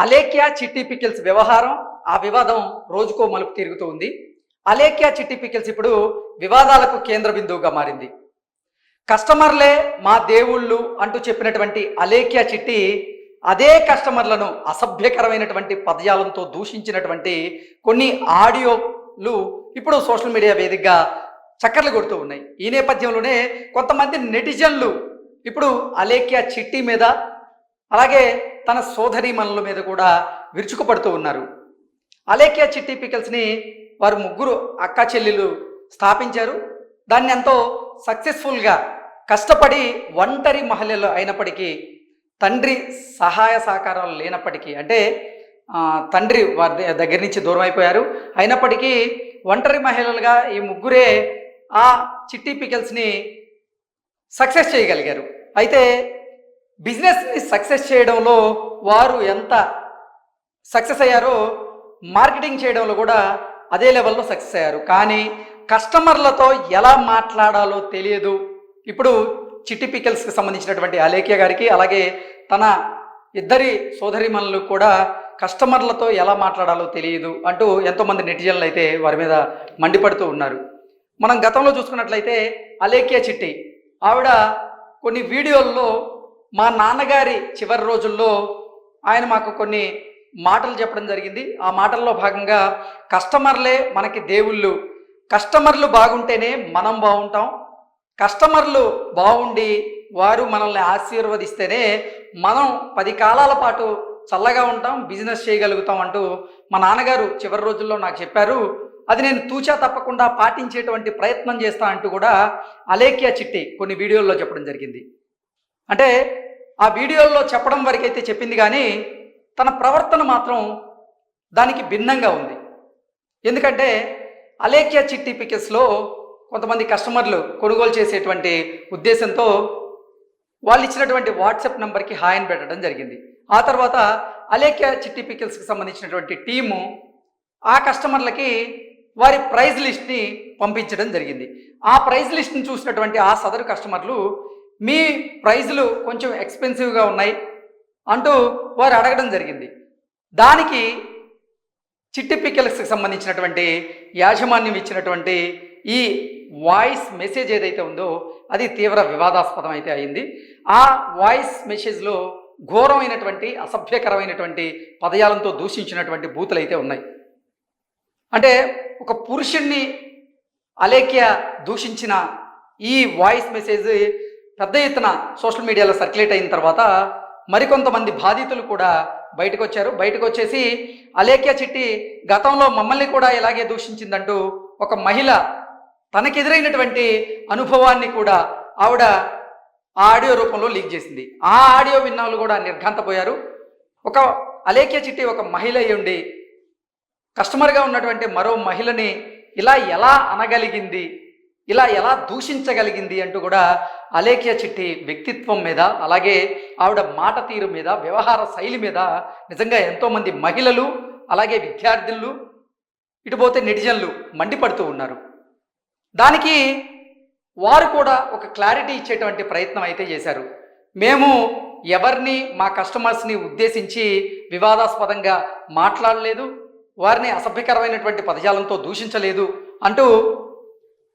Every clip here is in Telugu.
అలేఖ్యా చిట్టి పికిల్స్ వ్యవహారం ఆ వివాదం రోజుకో మలుపు తిరుగుతూ ఉంది. అలేఖ్యా చిట్టి పికిల్స్ ఇప్పుడు వివాదాలకు కేంద్ర బిందువుగా మారింది. కస్టమర్లే మా దేవుళ్ళు అంటూ చెప్పినటువంటి అలేఖ్యా చిట్టి అదే కస్టమర్లను అసభ్యకరమైనటువంటి పదజాలంతో దూషించినటువంటి కొన్ని ఆడియోలు ఇప్పుడు సోషల్ మీడియా వేదికగా చక్కర్లు కొడుతూ ఉన్నాయి. ఈ నేపథ్యంలోనే కొంతమంది నెటిజన్లు ఇప్పుడు అలేఖ్య చిట్టి మీద అలాగే తన సోదరీమణుల మీద కూడా విరుచుకుపడుతూ ఉన్నారు. అలేఖ్య చిట్టి పికల్స్ని వారు ముగ్గురు అక్క చెల్లెలు స్థాపించారు. దాన్ని ఎంతో సక్సెస్ఫుల్గా కష్టపడి ఒంటరి మహిళలు అయినప్పటికీ తండ్రి సహాయ సహకారాలు లేనప్పటికీ అంటే తండ్రి వారి దగ్గర నుంచి దూరం అయిపోయారు. అయినప్పటికీ ఒంటరి మహిళలుగా ఈ ముగ్గురే ఆ చిట్టి పికల్స్ని సక్సెస్ చేయగలిగారు. అయితే బిజినెస్ని సక్సెస్ చేయడంలో వారు ఎంత సక్సెస్ అయ్యారో మార్కెటింగ్ చేయడంలో కూడా అదే లెవెల్లో సక్సెస్ అయ్యారు. కానీ కస్టమర్లతో ఎలా మాట్లాడాలో తెలియదు. ఇప్పుడు చిట్టి పికల్స్కి సంబంధించినటువంటి అలేఖ్య గారికి అలాగే తన ఇద్దరి సోదరిమణులు కూడా కస్టమర్లతో ఎలా మాట్లాడాలో తెలియదు అంటూ ఎంతోమంది నెటిజన్లు అయితే వారి మీద మండిపడుతూ ఉన్నారు. మనం గతంలో చూసుకున్నట్లయితే అలేఖ్య చిట్టి ఆవిడ కొన్ని వీడియోల్లో మా నాన్నగారి చివరి రోజుల్లో ఆయన మాకు కొన్ని మాటలు చెప్పడం జరిగింది. ఆ మాటల్లో భాగంగా కస్టమర్లే మనకి దేవుళ్ళు. కస్టమర్లు బాగుంటేనే మనం బాగుంటాం. కస్టమర్లు బాగుండి వారు మనల్ని ఆశీర్వదిస్తేనే మనం పది కాలాల పాటు చల్లగా ఉంటాం బిజినెస్ చేయగలుగుతాం అంటూ మా నాన్నగారు చివరి రోజుల్లో నాకు చెప్పారు. అది నేను తూచా తప్పకుండా పాటించేటువంటి ప్రయత్నం చేస్తా అంటూ కూడా అలేఖ్య చిట్టి కొన్ని వీడియోల్లో చెప్పడం జరిగింది. అంటే ఆ వీడియోల్లో చెప్పడం వరకైతే చెప్పింది కానీ తన ప్రవర్తన మాత్రం దానికి భిన్నంగా ఉంది. ఎందుకంటే అలేఖ్య చిట్టి పికెస్లో కొంతమంది కస్టమర్లు కొనుగోలు చేసేటువంటి ఉద్దేశంతో వాళ్ళు ఇచ్చినటువంటి వాట్సాప్ నెంబర్కి హాయ్ అని పెట్టడం జరిగింది. ఆ తర్వాత అలేఖ్య చిట్టి పికిల్స్కి సంబంధించినటువంటి టీము ఆ కస్టమర్లకి వారి ప్రైజ్ లిస్ట్ని పంపించడం జరిగింది. ఆ ప్రైజ్ లిస్ట్ని చూసినటువంటి ఆ సదరు కస్టమర్లు మీ ప్రైజులు కొంచెం ఎక్స్పెన్సివ్గా ఉన్నాయి అంటూ వారు అడగడం జరిగింది. దానికి చిట్టి పిక్కల్స్కి సంబంధించినటువంటి యాజమాన్యం ఇచ్చినటువంటి ఈ వాయిస్ మెసేజ్ ఏదైతే ఉందో అది తీవ్ర వివాదాస్పదం అయితే అయింది. ఆ వాయిస్ మెసేజ్లో ఘోరమైనటువంటి అసభ్యకరమైనటువంటి పదజాలంతో దూషించినటువంటి బూతులు అయితే ఉన్నాయి. అంటే ఒక పురుషుణ్ణి అలేఖ్య దూషించిన ఈ వాయిస్ మెసేజ్ పెద్ద ఎత్తున సోషల్ మీడియాలో సర్క్యులేట్ అయిన తర్వాత మరికొంతమంది బాధితులు కూడా బయటకు వచ్చారు బయటకు వచ్చేసి అలేఖ్య చిట్టి గతంలో మమ్మల్ని కూడా ఇలాగే దూషించిందంటూ ఒక మహిళ తనకెదురైనటువంటి అనుభవాన్ని కూడా ఆవిడ ఆ ఆడియో రూపంలో లీక్ చేసింది. ఆ ఆడియో విన్న కూడా నిర్ఘాంతపోయారు. ఒక అలేఖ్య చిట్టి ఒక మహిళ అయి ఉండి కస్టమర్గా ఉన్నటువంటి మరో మహిళని ఇలా ఎలా అనగలిగింది? ఇలా ఎలా దూషించగలిగింది అంటూ కూడా అలేఖ్య చిట్టి వ్యక్తిత్వం మీద అలాగే ఆవిడ మాట తీరు మీద వ్యవహార శైలి మీద నిజంగా ఎంతోమంది మహిళలు అలాగే విద్యార్థులు ఇటుపోతే నెటిజన్లు మండిపడుతూ ఉన్నారు. దానికి వారు కూడా ఒక క్లారిటీ ఇచ్చేటువంటి ప్రయత్నం అయితే చేశారు. మేము ఎవరిని మా కస్టమర్స్ని ఉద్దేశించి వివాదాస్పదంగా మాట్లాడలేదు వారిని అసభ్యకరమైనటువంటి పదజాలంతో దూషించలేదు అంటూ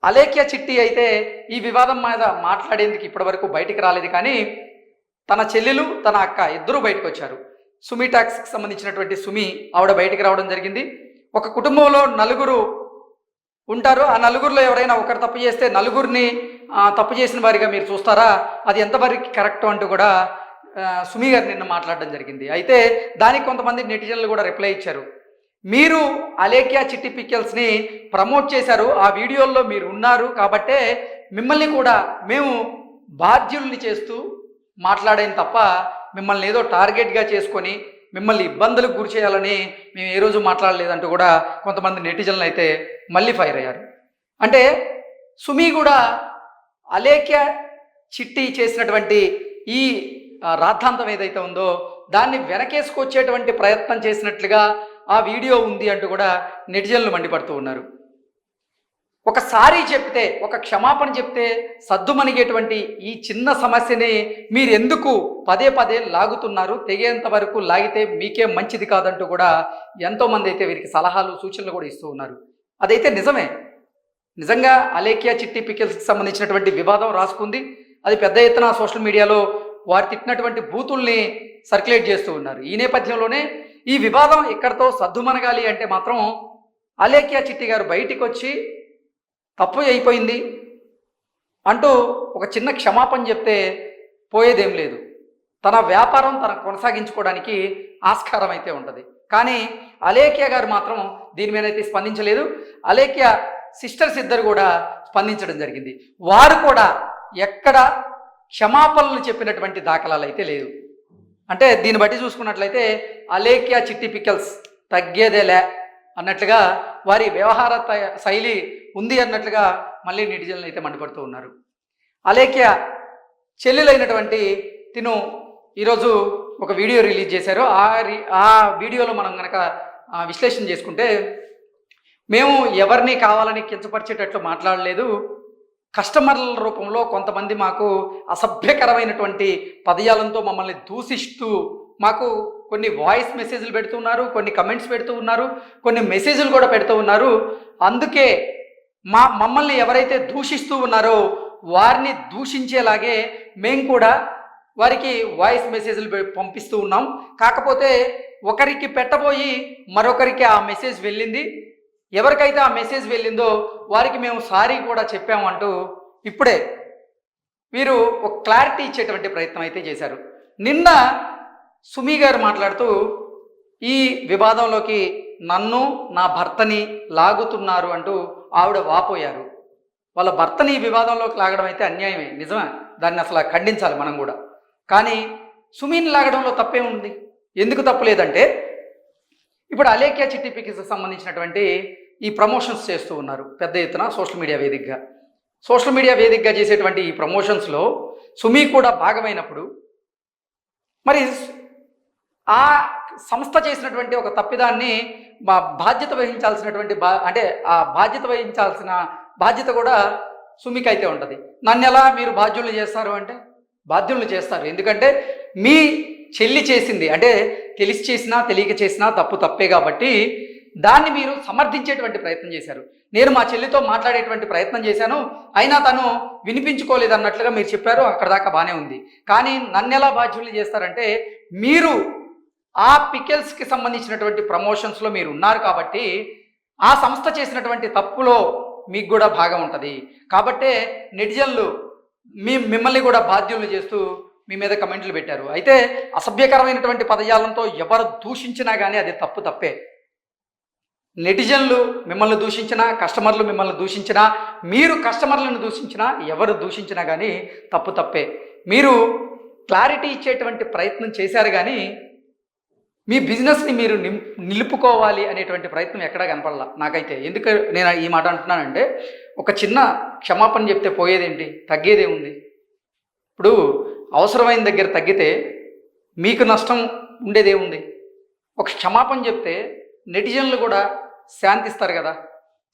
అలేఖ్య చిట్టి అయితే ఈ వివాదం మీద మాట్లాడేందుకు ఇప్పటివరకు బయటికి రాలేదు. కానీ తన చెల్లెలు తన అక్క ఇద్దరూ బయటకు వచ్చారు సుమి టాక్స్కి సంబంధించినటువంటి సుమి ఆవిడ బయటికి రావడం జరిగింది. ఒక కుటుంబంలో నలుగురు ఉంటారు. ఆ నలుగురిలో ఎవరైనా ఒకరు తప్పు చేస్తే నలుగురిని తప్పు చేసిన వారిగా మీరు చూస్తారా? అది ఎంతవరకు కరెక్ట్ అంటూ కూడా సుమి గారు నిన్న మాట్లాడడం జరిగింది. అయితే దానికి కొంతమంది నెటిజన్లు కూడా రిప్లై ఇచ్చారు. మీరు అలేఖ్య చిట్టి పిక్కల్స్ని ప్రమోట్ చేశారు. ఆ వీడియోల్లో మీరు ఉన్నారు కాబట్టే మిమ్మల్ని కూడా మేము బాధ్యుల్ని చేస్తూ మాట్లాడేం తప్ప మిమ్మల్ని ఏదో టార్గెట్గా చేసుకొని మిమ్మల్ని ఇబ్బందులకు గురి చేయాలని మేము ఏ రోజు మాట్లాడలేదంటూ కూడా కొంతమంది నెటిజన్లు అయితే మళ్ళీ ఫైర్ అయ్యారు. అంటే సుమి కూడా అలేఖ్య చిట్టి చేసినటువంటి ఈ రాద్ధాంతం ఏదైతే ఉందో దాన్ని వెనకేసుకొచ్చేటువంటి ప్రయత్నం చేసినట్లుగా ఆ వీడియో ఉంది అంటూ కూడా నెటిజన్లు మండిపడుతూ ఉన్నారు. ఒకసారి చెప్తే ఒక క్షమాపణ చెప్తే సద్దుమణిగేటువంటి ఈ చిన్న సమస్యని మీరు ఎందుకు పదే పదే లాగుతున్నారు? తెగేంత వరకు లాగితే మీకే మంచిది కాదంటూ కూడా ఎంతోమంది అయితే వీరికి సలహాలు సూచనలు కూడా ఇస్తూ ఉన్నారు. అదైతే నిజమే. నిజంగా అలేకియా చిట్టి పికిల్స్కి సంబంధించినటువంటి వివాదం రాసుకుంది. అది పెద్ద ఎత్తున సోషల్ మీడియాలో వారు తిట్టినటువంటి బూతుల్ని సర్క్యులేట్ చేస్తూ ఉన్నారు. ఈ నేపథ్యంలోనే ఈ వివాదం ఇక్కడతో సద్దుమనగాలి అంటే మాత్రం అలేఖ్య చిట్టి గారు బయటికి వచ్చి తప్పు అయిపోయింది అంటూ ఒక చిన్న క్షమాపణ చెప్తే పోయేదేం లేదు. తన వ్యాపారం తన కొనసాగించుకోవడానికి ఆస్కారం అయితే ఉంటుంది. కానీ అలేఖ్య గారు మాత్రం దీని మీద అయితే స్పందించలేదు. అలేఖ్య సిస్టర్స్ ఇద్దరు కూడా స్పందించడం జరిగింది. వారు కూడా ఎక్కడ క్షమాపణలు చెప్పినటువంటి దాఖలాలు అయితే లేదు అంటే దీన్ని బట్టి చూసుకున్నట్లయితే అలేఖ్య చిట్టి పికల్స్ తగ్గేదేలే అన్నట్లుగా వారి వ్యవహార శైలి ఉంది అన్నట్లుగా మళ్ళీ నెటిజన్లు అయితే మండిపడుతూ ఉన్నారు. అలేఖ్య చెల్లెలైనటువంటి తిను ఈరోజు ఒక వీడియో రిలీజ్ చేశారు. ఆ రి- ఆ వీడియోలో మనం కనుక విశ్లేషణ చేసుకుంటే మేము ఎవరిని కావాలని కించపరిచేటట్లు మాట్లాడలేదు. కస్టమర్ల రూపంలో కొంతమంది మాకు అసభ్యకరమైనటువంటి పదజాలంతో మమ్మల్ని దూషిస్తూ మాకు కొన్ని వాయిస్ మెసేజ్లు పెడుతున్నారు కొన్ని కమెంట్స్ పెడుతూ ఉన్నారు కొన్ని మెసేజ్లు కూడా పెడుతూ ఉన్నారు. అందుకే మా మమ్మల్ని ఎవరైతే దూషిస్తూ ఉన్నారో వారిని దూషించేలాగే మేము కూడా వారికి వాయిస్ మెసేజ్లు పంపిస్తూ ఉన్నాం. కాకపోతే ఒకరికి పెట్టబోయి మరొకరికి ఆ మెసేజ్ వెళ్ళింది. ఎవరికైతే ఆ మెసేజ్ వెళ్ళిందో వారికి మేము సారీ కూడా చెప్పామంటూ ఇప్పుడే వీరు ఒక క్లారిటీ ఇచ్చేటువంటి ప్రయత్నం అయితే చేశారు. నిన్న సుమి గారు మాట్లాడుతూ ఈ వివాదంలోకి నన్ను నా భర్తని లాగుతున్నారు అంటూ ఆవిడ వాపోయారు. వాళ్ళ భర్తని ఈ వివాదంలోకి లాగడం అయితే అన్యాయమే నిజమే. దాన్ని అసలు ఖండించాలి మనం కూడా. కానీ సుమీని లాగడంలో తప్పే ఉంది ఎందుకు తప్పులేదంటే ఇప్పుడు అలేఖ్య చిట్టి పికికి సంబంధించినటువంటి ఈ ప్రమోషన్స్ చేస్తూ ఉన్నారు పెద్ద ఎత్తున సోషల్ మీడియా వేదికగా. సోషల్ మీడియా వేదికగా చేసేటువంటి ఈ ప్రమోషన్స్లో సుమి కూడా భాగమైనప్పుడు మరి ఆ సంస్థ చేసినటువంటి ఒక తప్పిదాన్ని మా బాధ్యత వహించాల్సినటువంటి బా అంటే ఆ బాధ్యత వహించాల్సిన బాధ్యత కూడా సుమికి అయితే ఉంటుంది. నన్ను ఎలా మీరు బాధ్యులను చేస్తారు అంటే బాధ్యులను చేస్తారు. ఎందుకంటే మీ చెల్లి చేసింది. అంటే తెలిసి చేసినా తెలియక చేసినా తప్పు తప్పే కాబట్టి దాన్ని మీరు సమర్థించేటువంటి ప్రయత్నం చేశారు. నేను మా చెల్లితో మాట్లాడేటువంటి ప్రయత్నం చేశాను. అయినా తను వినిపించుకోలేదు అన్నట్లుగా మీరు చెప్పారు. అక్కడ దాకా బాగానే ఉంది. కానీ నన్ను ఎలా బాధ్యులు చేస్తారంటే మీరు ఆ పికెల్స్కి సంబంధించినటువంటి ప్రమోషన్స్లో మీరు ఉన్నారు కాబట్టి ఆ సంస్థ చేసినటువంటి తప్పులో మీకు కూడా భాగం ఉంటుంది. కాబట్టే నెటిజన్లు మీ మిమ్మల్ని కూడా బాధ్యులు చేస్తూ మీ మీద కమెంట్లు పెట్టారు. అయితే అసభ్యకరమైనటువంటి పదజాలంతో ఎవరు దూషించినా కానీ అది తప్పు తప్పే. నెటిజన్లు మిమ్మల్ని దూషించినా కస్టమర్లు మిమ్మల్ని దూషించినా మీరు కస్టమర్లను దూషించినా ఎవరు దూషించినా కానీ తప్పు తప్పే. మీరు క్లారిటీ ఇచ్చేటువంటి ప్రయత్నం చేశారు కానీ మీ బిజినెస్ని మీరు నిం- నిలుపుకోవాలి అనేటువంటి ప్రయత్నం ఎక్కడా కనపడలా నాకైతే. ఎందుకు నేను ఈ మాట అంటున్నానంటే ఒక చిన్న క్షమాపణ చెప్తే పోయేదేంటి? తగ్గేదేముంది? ఇప్పుడు అవసరమైన దగ్గర తగ్గితే మీకు నష్టం ఉండేదేముంది ఒక క్షమాపణ చెప్తే నెటిజన్లు కూడా శాంతిస్తారు కదా.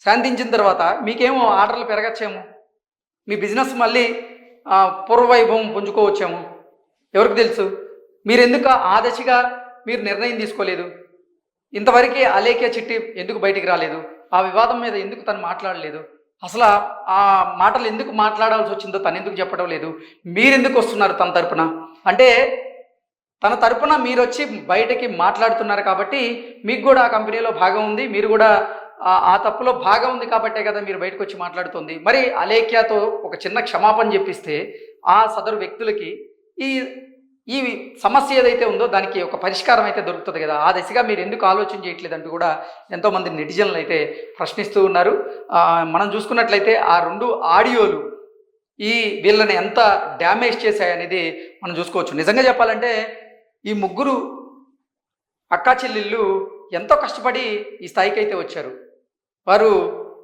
శాంతించిన తర్వాత మీకేమో ఆర్డర్లు పెరగచ్చేమో? మీ బిజినెస్ మళ్ళీ పూర్వవైభవం పుంజుకోవచ్చేమో? ఎవరికి తెలుసు? మీరెందుకు ఆ దశగా మీరు నిర్ణయం తీసుకోలేదు? ఇంతవరకు అలేఖ్య చిట్టి ఎందుకు బయటికి రాలేదు? ఆ వివాదం మీద ఎందుకు తను మాట్లాడలేదు? అసలు ఆ- మాటలు ఎందుకు మాట్లాడాల్సి వచ్చిందో తను ఎందుకు చెప్పడం లేదు? మీరెందుకు వస్తున్నారు తన తరపున? అంటే తన తరపున మీరు వచ్చి బయటకి మాట్లాడుతున్నారు కాబట్టి మీకు కూడా ఆ కంపెనీలో భాగం ఉంది మీరు కూడా ఆ- ఆ తప్పులో భాగం ఉంది కాబట్టే కదా మీరు బయటకు వచ్చి మాట్లాడుతుంది. మరి అలేఖ్యతో ఒక చిన్న క్షమాపణ చెప్పిస్తే ఆ సదరు వ్యక్తులకి ఈ ఈ సమస్య ఏదైతే ఉందో దానికి ఒక పరిష్కారం అయితే దొరుకుతుంది కదా. ఆ దిశగా మీరు ఎందుకు ఆలోచన చేయట్లేదంటూ కూడా ఎంతోమంది నెటిజన్లు అయితే ప్రశ్నిస్తూ ఉన్నారు. మనం చూసుకున్నట్లయితే ఆ రెండు ఆడియోలు ఈ వీళ్ళని ఎంత డ్యామేజ్ చేశాయనేది మనం చూసుకోవచ్చు. నిజంగా చెప్పాలంటే ఈ ముగ్గురు అక్కా చెల్లెళ్ళు ఎంతో కష్టపడి ఈ స్థాయికి అయితే వచ్చారు. వారు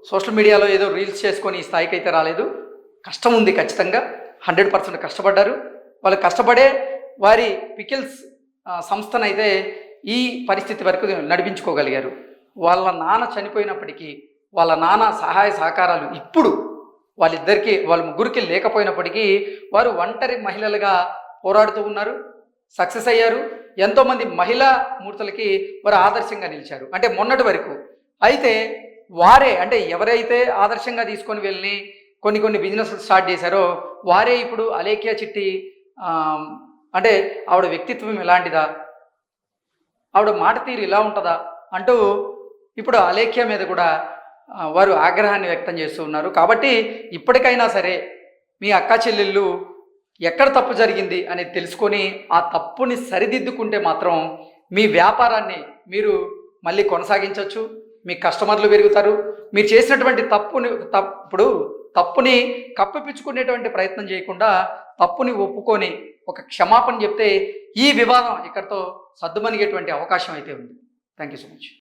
సోషల్ మీడియాలో ఏదో రీల్స్ చేసుకొని ఈ స్థాయికి అయితే రాలేదు. కష్టం ఉంది ఖచ్చితంగా. హండ్రెడ్ పర్సెంట్ కష్టపడ్డారు. వాళ్ళు కష్టపడే వారి పికిల్స్ సంస్థనైతే ఈ పరిస్థితి వరకు నడిపించుకోగలిగారు. వాళ్ళ నాన్న చనిపోయినప్పటికీ వాళ్ళ నాన్న సహాయ సహకారాలు ఇప్పుడు వాళ్ళిద్దరికీ వాళ్ళ ముగ్గురికి లేకపోయినప్పటికీ వారు ఒంటరి మహిళలుగా పోరాడుతూ ఉన్నారు సక్సెస్ అయ్యారు. ఎంతోమంది మహిళా మూర్తులకి వారు ఆదర్శంగా నిలిచారు. అంటే మొన్నటి వరకు అయితే వారే అంటే ఎవరైతే ఆదర్శంగా తీసుకొని వెళ్ళి కొన్ని కొన్ని బిజినెస్ స్టార్ట్ చేశారో వారే ఇప్పుడు అలేఖ్య చిట్టి అంటే ఆవిడ వ్యక్తిత్వం ఎలాంటిదా? ఆవిడ మాట తీరు ఇలా ఉంటుందా? అంటూ ఇప్పుడు అలేఖ్య మీద కూడా వారు ఆగ్రహాన్ని వ్యక్తం చేస్తూ ఉన్నారు. కాబట్టి ఇప్పటికైనా సరే మీ అక్క చెల్లెళ్ళు ఎక్కడ తప్పు జరిగింది అనేది తెలుసుకొని ఆ తప్పుని సరిదిద్దుకుంటే మాత్రం మీ వ్యాపారాన్ని మీరు మళ్ళీ కొనసాగించవచ్చు మీ కస్టమర్లు పెరుగుతారు. మీరు చేసినటువంటి తప్పుని తప్పుడు తప్పుని కప్పిపించుకునేటువంటి ప్రయత్నం చేయకుండా తప్పుని ఒప్పుకొని ఒక క్షమాపణ చెప్తే ఈ వివాదం ఇక్కడితో సర్దుమనిగేటువంటి అవకాశం అయితే ఉంది. Thank you so much